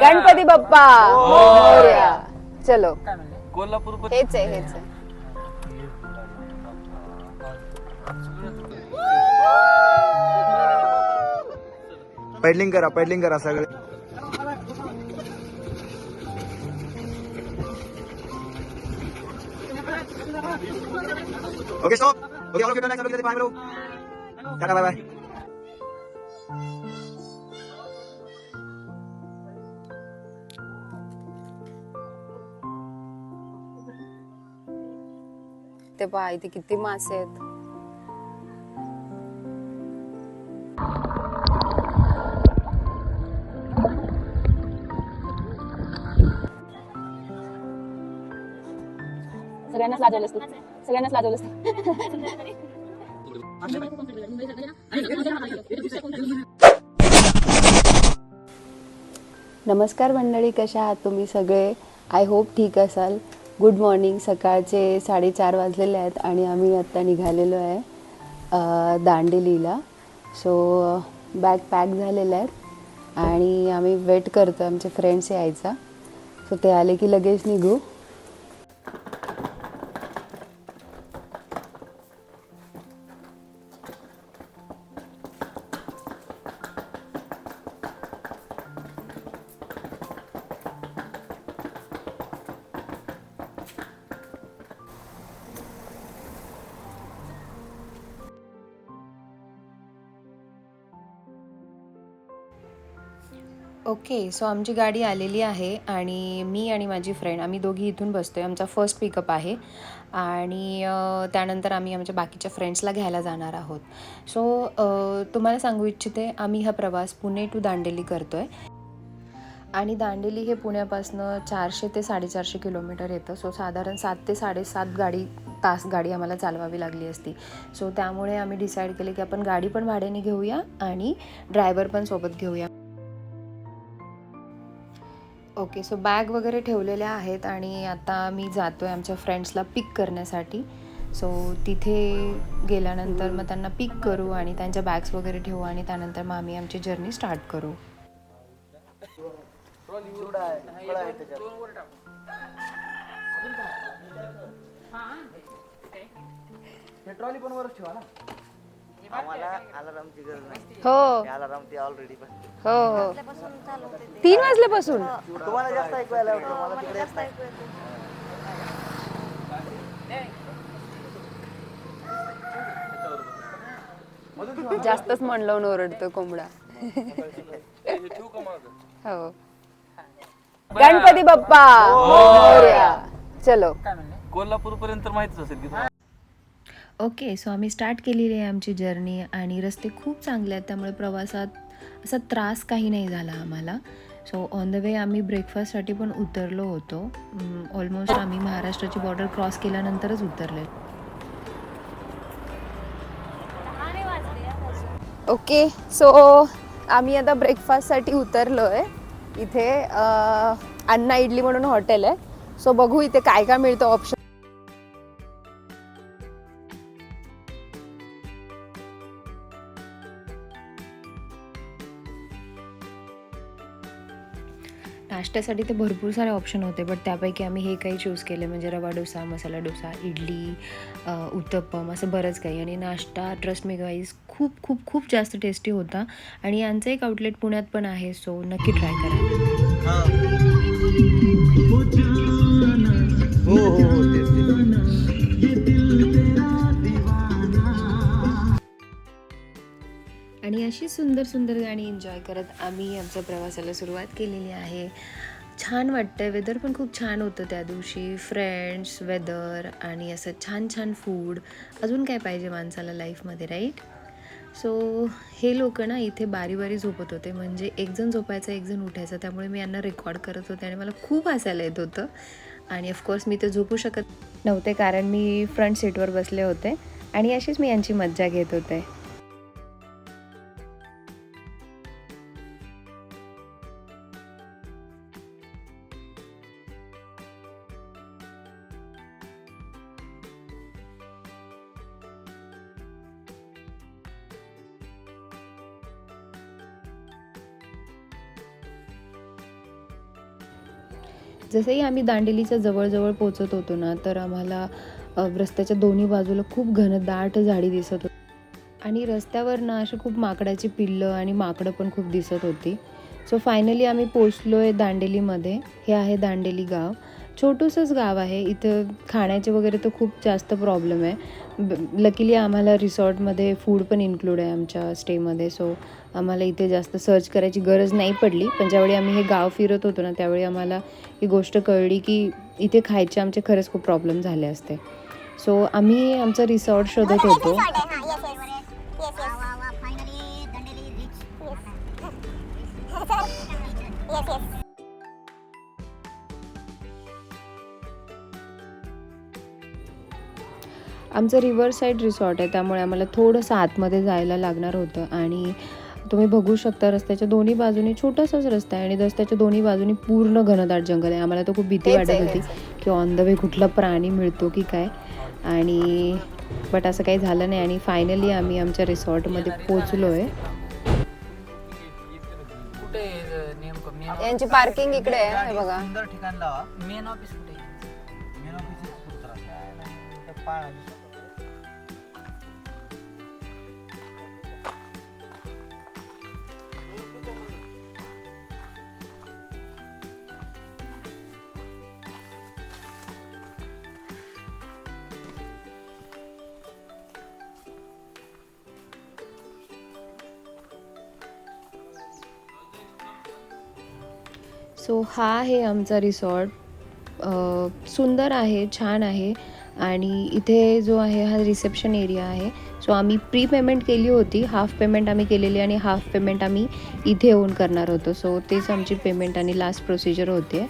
गणपती बाप्पा. मोरया. चलो. कोल्हापूर हेच आहे हेच आहे. पेडलिंग करा पेडलिंग करा सगळे. Okay stop okay all next okay bye लोग टाटा बाय बाय ते पहा इथे किती मासे आहेत. सगळ्यांनाच लाजवलं असते. सगळ्यांनाच लाजवलं असते. नमस्कार मंडळी कशा आहात तुम्ही सगळे? आय होप ठीक असाल. Good morning. सकाळचे साडेचार वाजलेले आहेत आणि आम्ही आत्ता निघालेलो आहे दांडेलीला. सो बॅग पॅक झालेल्या आहेत आणि आम्ही वेट करतो आमचे फ्रेंड्स यायचा. सो ते आले की लगेच निघू. ओके सो आमची गाडी आलेली आहे आणि मी आणि माझी फ्रेंड आम्ही दोघी इथून बसतो आहे आमचा फर्स्ट पिकअप आहे. आणि त्यानंतर आम्ही आमच्या बाकीच्या फ्रेंड्सला घ्यायला जाणार आहोत. सो तुम्हाला सांगू इच्छिते आम्ही हा प्रवास पुणे टू दांडेली करतो आहे आणि दांडेली हे पुण्यापासनं चारशे ते साडेचारशे किलोमीटर येतं. सो साधारण सात ते साडेसात गाडी तास गाडी आम्हाला चालवावी लागली असती. सो त्यामुळे आम्ही डिसाईड केले की आपण गाडी पण भाड्याने घेऊया आणि ड्रायव्हर पण सोबत घेऊया. ओके सो बॅग वगैरे ठेवलेल्या आहेत आणि आता मी जातो आहे आमच्या फ्रेंड्सला पिक करण्यासाठी. सो तिथे गेल्यानंतर मग त्यांना पिक करू आणि त्यांच्या बॅग्स वगैरे ठेवू आणि त्यानंतर मग आम्ही आमची जर्नी स्टार्ट करू. ट्रॉली पण वरच ठेवा ना. आम्हाला अलारामची गरज नाही. हो. अलाराम ते ऑलरेडी हो हो. तीन वाजल्यापासून? तुम्हाला जास्त ऐकवायला आवडतं मला तिकडे येत. नाही. जास्तच मन लावून ओरडतो कोंबडा. हो. गणपती बाप्पा मोरया. चलो. कोल्हापूर पर्यंत माहितीच असेल की तुम्हाला. ओके सो आम्ही स्टार्ट केलेली आहे आमची जर्नी आणि रस्ते खूप चांगले आहेत त्यामुळे प्रवासात असा त्रास काही नाही झाला आम्हाला. सो ऑन द वे आम्ही ब्रेकफास्टसाठी पण उतरलो होतो. Mm, ऑलमोस्ट आम्ही महाराष्ट्राची बॉर्डर क्रॉस केल्यानंतरच उतरले. ओके सो आम्ही आता ब्रेकफास्टसाठी उतरलो आहे इथे अन्ना अण्णा इडली म्हणून हॉटेल आहे. सो बघू इथे काय काय मिळतं ऑप्शन नाश्त्यासाठी ते भरपूर सारे ऑप्शन होते बट त्यापैकी आम्ही हे काही चूज केले. म्हणजे रवा डोसा मसाला डोसा इडली उत्तप्पम असं बरंच काही. आणि नाश्ता ट्रस्ट मी गाईज खूप खूप खूप जास्त टेस्टी होता. आणि यांचं एक आउटलेट पुण्यात पण आहे सो नक्की ट्राय करा. हो. हो अशी सुंदर सुंदर गाणी एन्जॉय करत आम्ही आमच्या प्रवासाला सुरुवात केलेली आहे. छान वाटतंय. वेदर पण खूप छान होतं त्या दिवशी. फ्रेंड्स वेदर आणि असं छान छान फूड अजून काय पाहिजे माणसाला लाईफमध्ये राईट सो हे लोक ना इथे बारी बारी झोपत होते. म्हणजे एकजण झोपायचा एकजण उठायचा. त्यामुळे मी यांना रेकॉर्ड करत होते आणि मला खूप हसायला येत होतं. आणि ऑफकोर्स मी ते झोपू शकत नव्हते कारण मी फ्रंट सीटवर बसले होते. आणि अशीच मी यांची मज्जा घेत होते. जसंही आम्ही दांडेलीच्या जवळजवळ पोचत होतो ना तर आम्हाला रस्त्याच्या दोन्ही बाजूला खूप घनदाट झाडी दिसत होती. आणि रस्त्यावर ना अशी खूप माकडाची पिल्लं आणि माकडं पण खूप दिसत होती. सो फायनली आम्ही पोचलो आहे दांडेलीमध्ये. हे आहे दांडेली गाव. छोटंसंच गाव आहे. इथं खाण्याचे वगैरे तर खूप जास्त प्रॉब्लेम आहे. लकीली आम्हाला रिसॉर्टमध्ये फूड पण इन्क्लूड आहे आमच्या स्टेमध्ये सो आम्हाला इथे जास्त सर्च करायची गरज नाही पडली. पण ज्यावेळी आम्ही हे गाव फिरत होतो ना त्यावेळी आम्हाला ही गोष्ट कळली की इथे खायचे आमचे खरंच खूप प्रॉब्लेम झाले असते. सो आम्ही आमचं रिसॉर्ट शोधत होतो. आमचं रिव्हर साईड रिसॉर्ट आहे त्यामुळे आम्हाला थोडंसं आतमध्ये जायला लागणार होतं. आणि तुम्ही बघू शकता रस्त्याच्या दोन्ही बाजूनी छोटासाच रस्ता आहे आणि रस्त्याच्या दोन्ही बाजूनी पूर्ण घनदाट जंगल आहे. आम्हाला तर खूप भीती वाटत होती की ऑन द वे कुठला प्राणी मिळतो की काय. आणि बट असं काही झालं नाही आणि फायनली आम्ही आमच्या रिसॉर्टमध्ये पोचलो आहे यांची पार्किंग इकडे आहे बघा. सुंदर ठिकाण लावा मेन ऑफिस कुठे मेन ऑफिस सो हा आहे आमचा रिसॉर्ट. सुंदर आहे छान आहे आणि इथे जो आहे हा रिसेप्शन एरिया आहे. सो आम्ही प्री पेमेंट केली होती हाफ पेमेंट आम्ही केलेली आणि हाफ पेमेंट आम्ही इथे येऊन करणार होतो. सो तेच आमची पेमेंट आणि लास्ट प्रोसिजर होते.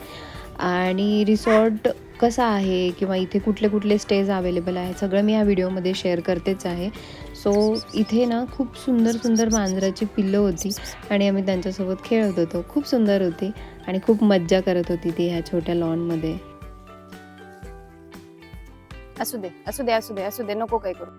आणि रिसॉर्ट कसा आहे किंवा इथे कुठले कुठले स्टेज अवेलेबल आहे सगळं मी या व्हिडिओमध्ये शेअर करतेच आहे. सो इथे ना खूप सुंदर सुंदर मांजराची पिल्लं होती आणि आम्ही त्यांच्यासोबत खेळत होतो. खूप सुंदर होती. आणि खूप मज्जा करत होती ती ह्या छोट्या लॉनमध्ये. असू दे असू दे असू दे असू दे नको काय करू.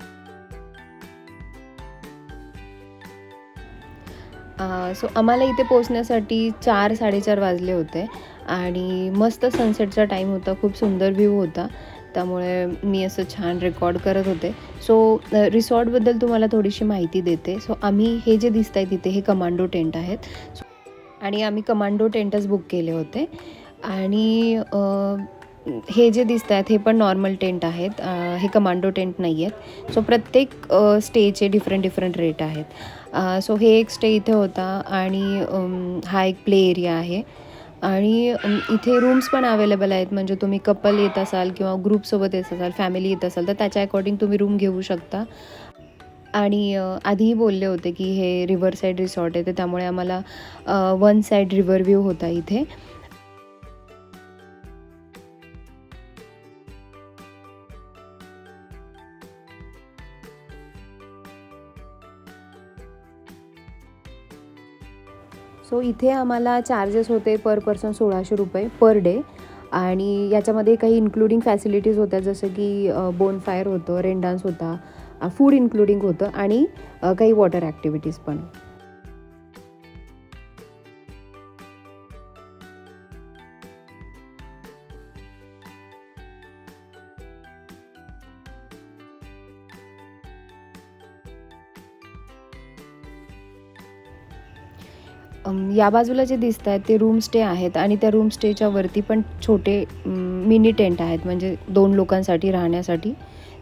सो आम्हाला इथे पोचण्यासाठी चार साडेचार वाजले होते आणि मस्त सनसेटचा टाईम होता खूप सुंदर व्ह्यू होता. त्यामुळे मी असं छान रेकॉर्ड करत होते. सो रिसॉर्टबद्दल तुम्हाला थोडीशी माहिती देते. सो आम्ही हे जे दिसत आहे तिथे हे कमांडो टेंट आहेत. So, आणि आम्ही कमांडो टेंटच बुक केले होते. आणि हे जे दिसत आहेत हे पण नॉर्मल टेंट आहेत. हे कमांडो टेंट नाही आहेत सो प्रत्येक स्टेचे डिफरंट डिफरंट रेट आहेत. सो हे एक स्टे इथे होता आणि हा एक प्ले एरिया आहे. आणि इथे रूम्स पण अवेलेबल आहेत. म्हणजे तुम्ही कपल येत असाल किंवा ग्रुपसोबत येत असाल फॅमिली येत असाल तर त्याच्या अकॉर्डिंग तुम्ही रूम घेऊ शकता. आणि आधीही बोलले होते की हे रिव्हर साईड रिसॉर्ट आहे तर त्यामुळे आम्हाला वन साईड रिव्हर व्ह्यू होता इथे. सो इथे आम्हाला चार्जेस होते पर पर्सन सोळाशे रुपये पर डे आणि याच्यामध्ये काही इन्क्लुडिंग फॅसिलिटीज होत्या जसं की बोन फायर होतं रेन डान्स होता फूड इन्क्लुडिंग होतं आणि काही वॉटर ॲक्टिव्हिटीज पण. या बाजूला जे दिसत आहेत ते रूम स्टे आहेत आणि त्या रूम स्टेच्या वरती पण छोटे मिनी टेंट आहेत. म्हणजे दोन लोकांसाठी राहण्यासाठी.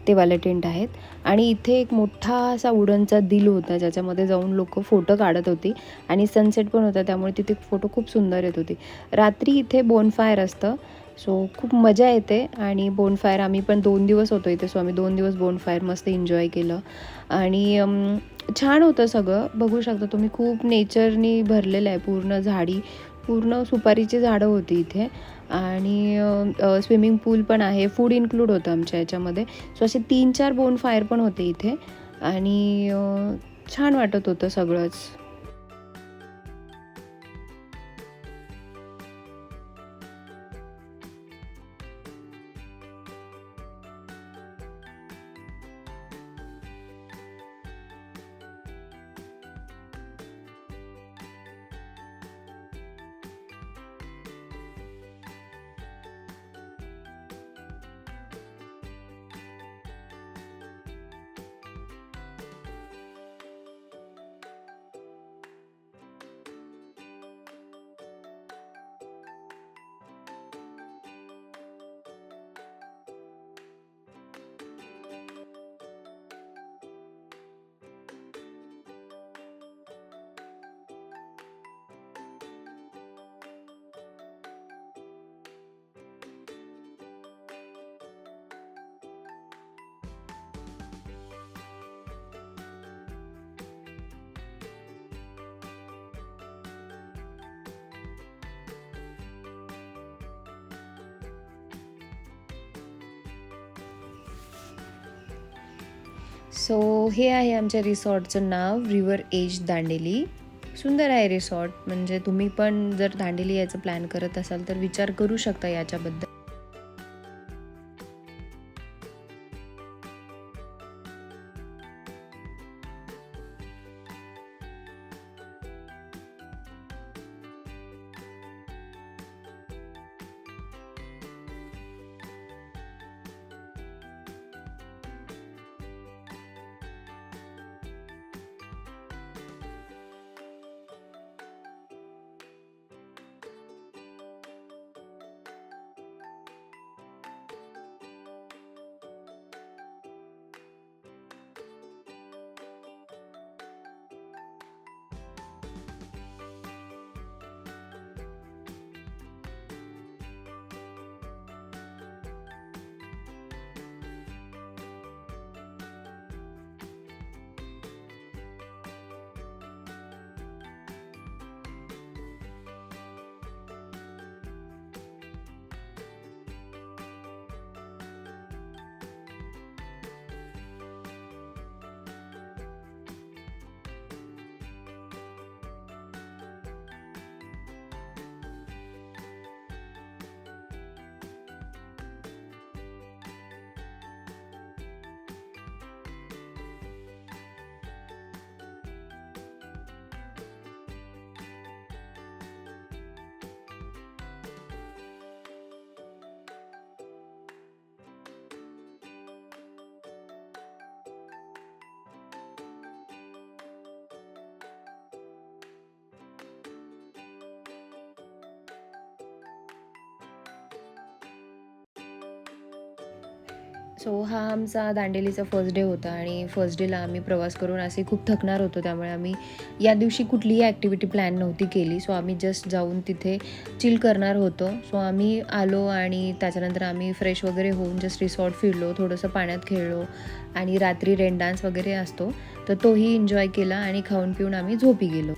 ते वाले टेंट आहेत. आणि इथे एक मोठा असा वुडनचा दिल होता ज्याच्यामध्ये जाऊन लोक फोटो काढत होती. आणि सनसेट पण होता त्यामुळे तिथे फोटो खूप सुंदर येत होती. रात्री इथे बोनफायर असतं. सो खूप मजा येते आणि बोनफायर आम्ही पण दोन दिवस होतो इथे. सो आम्ही दोन दिवस बोनफायर मस्त एन्जॉय केलं. आणि छान होतं सगळं. बघू शकता तुम्ही खूप नेचरनी भरलेलं आहे पूर्ण झाडी. पूर्ण सुपारीची झाडं होती इथे. आणि स्विमिंग पूल पण आहे. फूड इन्क्लूड होतं आमच्या याच्यामध्ये. सो असे तीन चार बोन फायर पण होते इथे. आणि छान वाटत होतं सगळंच. सो हे आहे आमच्या रिसॉर्टचं नाव रिवर एज दांडेली. सुंदर आहे रिसॉर्ट. म्हणजे तुम्ही पण जर दांडेली यायचं प्लॅन करत असाल तर विचार करू शकता याच्याबद्दल. सो हा आमचा दांडेलीचा फर्स्ट डे होता आणि फर्स्ट डेला आम्ही प्रवास करून असे खूप थकणार होतो. त्यामुळे आम्ही या दिवशी कुठलीही ॲक्टिव्हिटी प्लॅन नव्हती केली. सो आम्ही जस्ट जाऊन तिथे चिल करणार होतो. सो आम्ही आलो आणि त्याच्यानंतर आम्ही फ्रेश वगैरे होऊन जस्ट रिसॉर्ट फिरलो थोडंसं पाण्यात खेळलो आणि रात्री रेन डान्स वगैरे असतो. तर तोही एन्जॉय केला आणि खाऊन पिऊन आम्ही झोपी गेलो.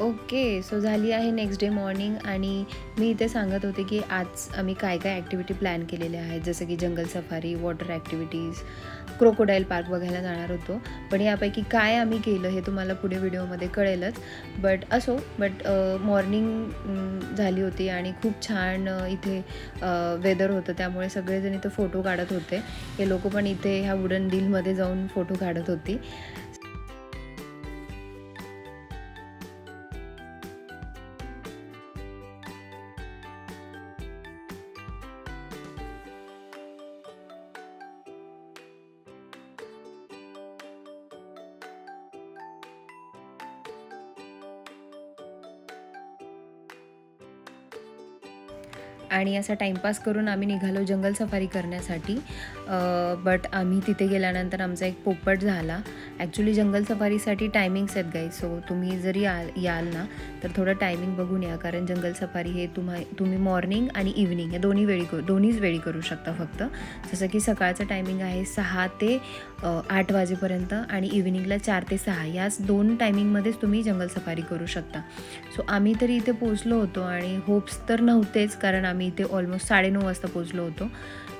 ओके सो झाली आहे नेक्स्ट डे मॉर्निंग आणि मी इथे सांगत होते की आज आम्ही काय काय ॲक्टिव्हिटी प्लॅन केलेल्या आहेत. जसं की jungle safari water activities crocodile park बघायला जाणार होतो. पण यापैकी काय आम्ही केलं हे तुम्हाला पुढे व्हिडिओमध्ये कळेलच. बट असो बट मॉर्निंग झाली होती आणि खूप छान इथे वेदर होतं. त्यामुळे सगळेजण इथे फोटो काढत होते. हे लोक पण इथे ह्या वुडन डीलमध्ये जाऊन फोटो काढत होती. आणि असा टाईमपास करून आम्ही निघालो जंगल सफारी करण्यासाठी. बट आम्ही तिथे गेल्यानंतर आमचा एक पोपट झाला. ॲक्च्युली जंगल सफारीसाठी टायमिंग्स आहेत गाई सो तुम्ही जरी याल याल ना तर थोडं टायमिंग बघून या. कारण जंगल सफारी हे तुम्हा तुम्ही मॉर्निंग आणि इव्हनिंग या दोन्ही वेळी करू दोन्हीच वेळी करू शकता फक्त. जसं की सकाळचं टायमिंग आहे सहा ते आठ वाजेपर्यंत आणि इव्हिनिंगला चार ते सहा. याच दोन टायमिंगमध्येच तुम्ही जंगल सफारी करू शकता. सो आम्ही तरी इथे पोचलो होतो आणि होप्स तर नव्हतेच कारण आम्ही इथे ऑलमोस्ट साडेनऊ वाजता पोचलो होतो.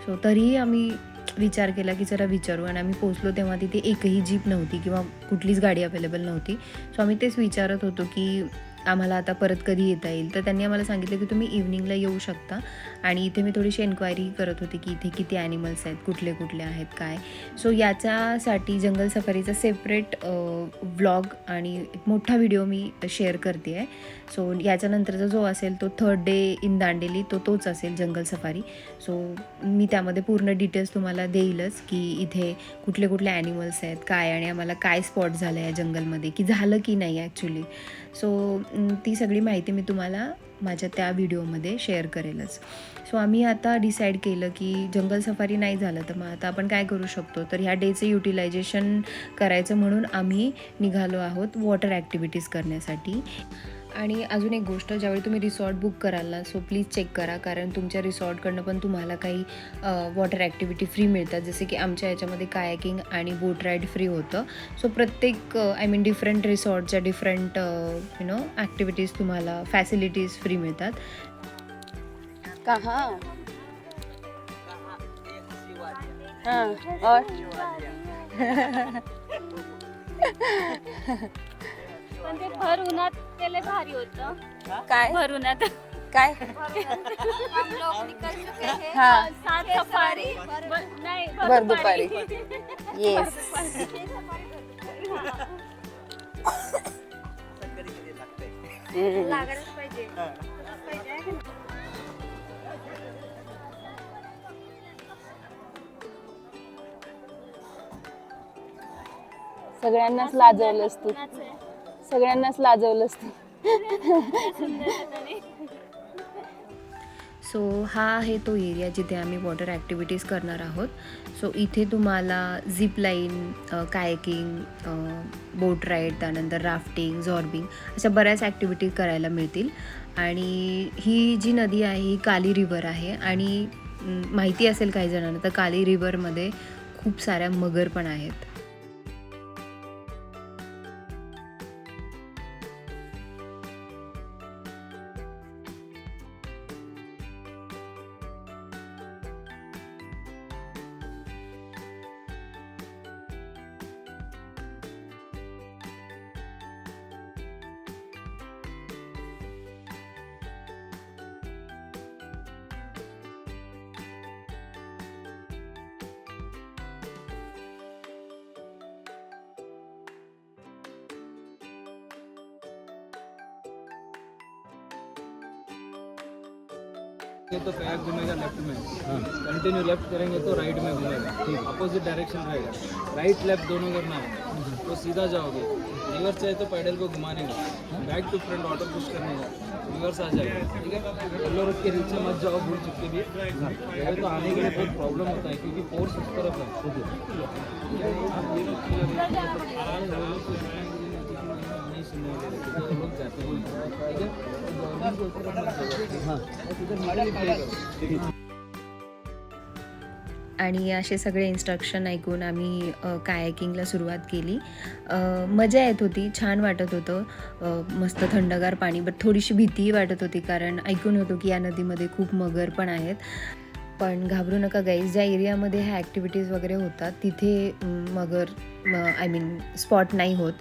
सो तरीही आम्ही विचार केला की जरा विचारू. आणि आम्ही पोचलो तेव्हा तिथे एकही जीप नव्हती किंवा कुठलीच गाडी अवेलेबल नव्हती. सो आम्ही तेच विचारत होतो की आम्हाला आता परत कधी येता येईल? तर त्यांनी आम्हाला सांगितलं की तुम्ही इव्हनिंगला येऊ शकता. आणि इथे मी थोडीशी एन्क्वायरी करत होते की इथे किती ॲनिमल्स आहेत कुठले कुठले आहेत काय? सो याच्यासाठी जंगल सफारीचा सेपरेट व्लॉग आणि एक मोठा व्हिडिओ मी शेअर करते आहे सो याच्यानंतरचा जो असेल तो थर्ड डे इन दांडेली तो तोच असेल जंगल सफारी. सो मी त्यामध्ये पूर्ण डिटेल्स तुम्हाला देईलच की इथे कुठले कुठले ॲनिमल्स आहेत काय आणि आम्हाला काय स्पॉट झालं या जंगलमध्ये की झालं की नाही ॲक्च्युली सो mm, ती सगळी माहिती मी तुम्हाला माझ्या त्या व्हिडिओमध्ये शेअर करेलच. सो आम्ही आता डिसाईड केलं की जंगल सफारी नाही झालं तर मग आता आपण काय करू शकतो? तर ह्या डेचं युटिलायझेशन करायचं म्हणून आम्ही निघालो आहोत वॉटर ॲक्टिव्हिटीज करण्यासाठी. आणि अजून एक गोष्ट ज्यावेळी तुम्ही रिसॉर्ट बुक कराल ना सो प्लीज चेक करा कारण तुमच्या रिसॉर्टकडनं पण तुम्हाला काही वॉटर ॲक्टिव्हिटी फ्री मिळतात. जसे की आमच्या याच्यामध्ये कायाकिंग आणि बोट राईड फ्री होतं. सो प्रत्येक आय मीन डिफरंट रिसॉर्टच्या डिफरंट यु नो ॲक्टिव्हिटीज तुम्हाला फॅसिलिटीज फ्री मिळतात. कहा? हाँ, और? पण ते भर उन्हात भारी होतं. काय? भर उन्हात काय? हा. सात सफारी ब- नाही भर दुपारी. येस सगळ्यांनाच लाजवलंस तू. सगळ्यांनाच लाजवलं असतं. सो हा आहे तो एरिया जिथे आम्ही वॉटर ॲक्टिव्हिटीज करणार आहोत. सो इथे तुम्हाला zip line kayaking boat ride त्यानंतर राफ्टिंग झॉर्बिंग अशा बऱ्याच ॲक्टिव्हिटीज करायला मिळतील. आणि ही जी नदी आहे ही काली रिव्हर आहे. आणि माहिती असेल काही जणांना तर काली रिव्हरमध्ये खूप साऱ्या मगर पण आहेत. ये तो कयाक घूमेगा लेफ़्ट में। कंटिन्यू लेफ़्ट करेंगे तो राइट में घूमेगा। अपोजिट डायरेक्शन रहेगा। राइट लेफ़्ट दोनों करना है। तो सीधा जाओगे। रिवर्स चाहे तो पैडल को घुमाने का। Back to front auto push करने का। रिवर्स आ जाएगा। ठीक है? येलो रोड के नीचे मत जाओ, भूल चुके भी। ये तो आने के लिए बहुत प्रॉब्लम होता है, क्योंकि फोर्स उस तरफ़ है। आणि असे सगळे इन्स्ट्रक्शन ऐकून आम्ही कायाकिंगला सुरुवात केली. मजा येत होती छान वाटत होतं. मस्त थंडगार पाणी बट थोडीशी भीतीही वाटत होती कारण ऐकून होतो की या नदीमध्ये खूप मगर पण आहेत. पण घाबरू नका गाईज ज्या एरियामध्ये ह्या ॲक्टिव्हिटीज वगैरे होतात तिथे म, मगर आय मीन स्पॉट नाही होत.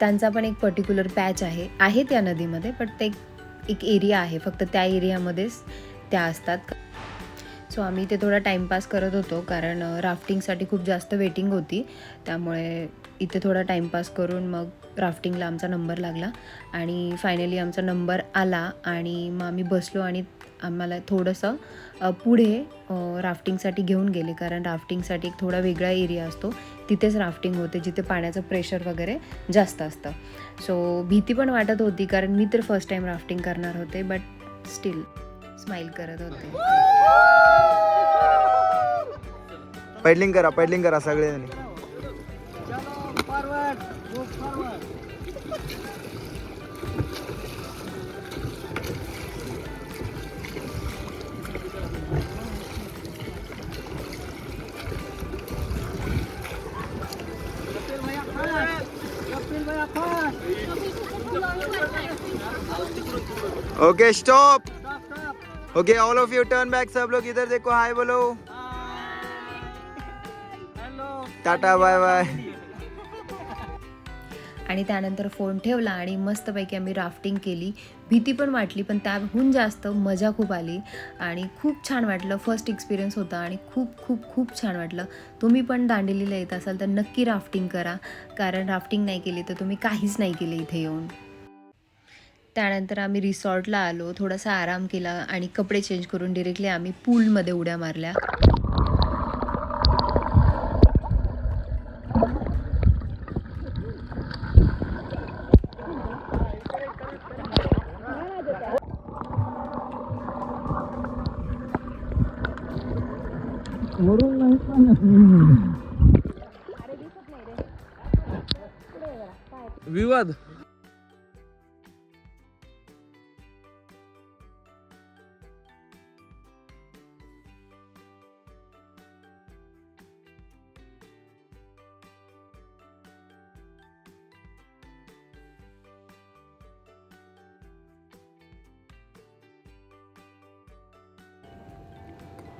त्यांचा पण एक पर्टिक्युलर पॅच आहे. आहे त्या नदीमध्ये बट ते एक- एक एरिया आहे. फक्त त्या एरियामध्येच त्या असतात. सो आम्ही ते थोडा टाईमपास करत होतो कारण राफ्टिंगसाठी खूप जास्त वेटिंग होती. त्यामुळे इथे थोडा टाईमपास करून मग राफ्टिंगला आमचा नंबर लागला. आणि फायनली आमचा नंबर आला आणि मग आम्ही बसलो आणि आम्हाला थोडंसं पुढे राफ्टिंगसाठी घेऊन गेले. कारण राफ्टिंगसाठी एक थोडा वेगळा एरिया असतो. तिथेच राफ्टिंग होते जिथे पाण्याचं प्रेशर वगैरे जास्त असतं. सो भीती पण वाटत होती कारण मी तर फर्स्ट टाईम राफ्टिंग करणार होते बट स्टील स्माईल करत होते. पैडलिंग करा पैडलिंग करा सगळ्यांनी okay stop okay all of you turn back सब लोग इधर देखो. हाय बोलो. टाटा बाय बाय आणि त्यानंतर फोन ठेवला आणि मस्तपैकी आम्ही राफ्टिंग केली. भीती पण वाटली पण त्याहून जास्त मजा खूप आली. आणि खूप छान वाटलं. फर्स्ट एक्सपिरियन्स होता आणि खूप खूप खूप छान वाटलं. तुम्ही पण दांडेलीला येत असाल तर नक्की राफ्टिंग करा. कारण राफ्टिंग नाही केली तर तुम्ही काहीच नाही केलं इथे येऊन. त्यानंतर आम्ही रिसॉर्टला आलो. थोडासा आराम केला आणि कपडे चेंज करून डिरेक्टली आम्ही पूलमध्ये उड्या मारल्या. विवाद.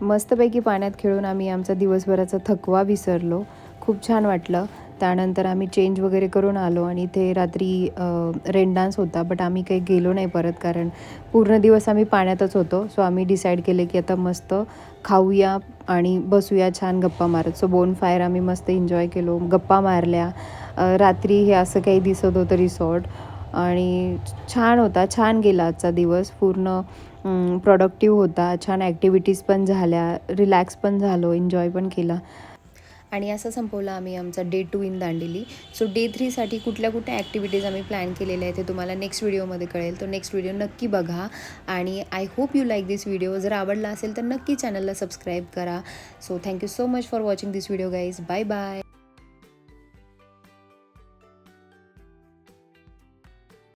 मस्तपैकी पाण्यात खेळून आम्ही आमचा दिवसभराचा थकवा विसरलो. खूप छान वाटलं. त्यानंतर आम्ही चेंज वगैरे करून आलो आणि इथे रात्री रेन डान्स होता बट आम्ही काही गेलो नाही परत कारण पूर्ण दिवस आम्ही पाण्यातच होतो. सो आम्ही डिसाईड केले की आता मस्त खाऊया आणि बसूया छान गप्पा मारत. सो बोन फायर आम्ही मस्त एन्जॉय केलो. गप्पा मारल्या. रात्री हे असं काही दिसत होतं रिसॉर्ट आणि छान होता. छान गेला आजचा दिवस. पूर्ण प्रोडक्टिव्ह होता छान ॲक्टिव्हिटीज पण झाल्या रिलॅक्स पण झालो एन्जॉय पण केला. आणि असं संपवलं आम्ही आमचा day two in Dandeli. So day थ्रीसाठी कुठल्या कुठल्या ॲक्टिव्हिटीज आम्ही प्लॅन केलेल्या आहेत ते तुम्हाला नेक्स्ट व्हिडिओमध्ये कळेल. तो नेक्स्ट व्हिडिओ नक्की बघा. आणि I hope you like this video जर आवडला असेल तर नक्की चॅनलला सबस्क्राईब करा. So thank you so much for watching this video guys bye bye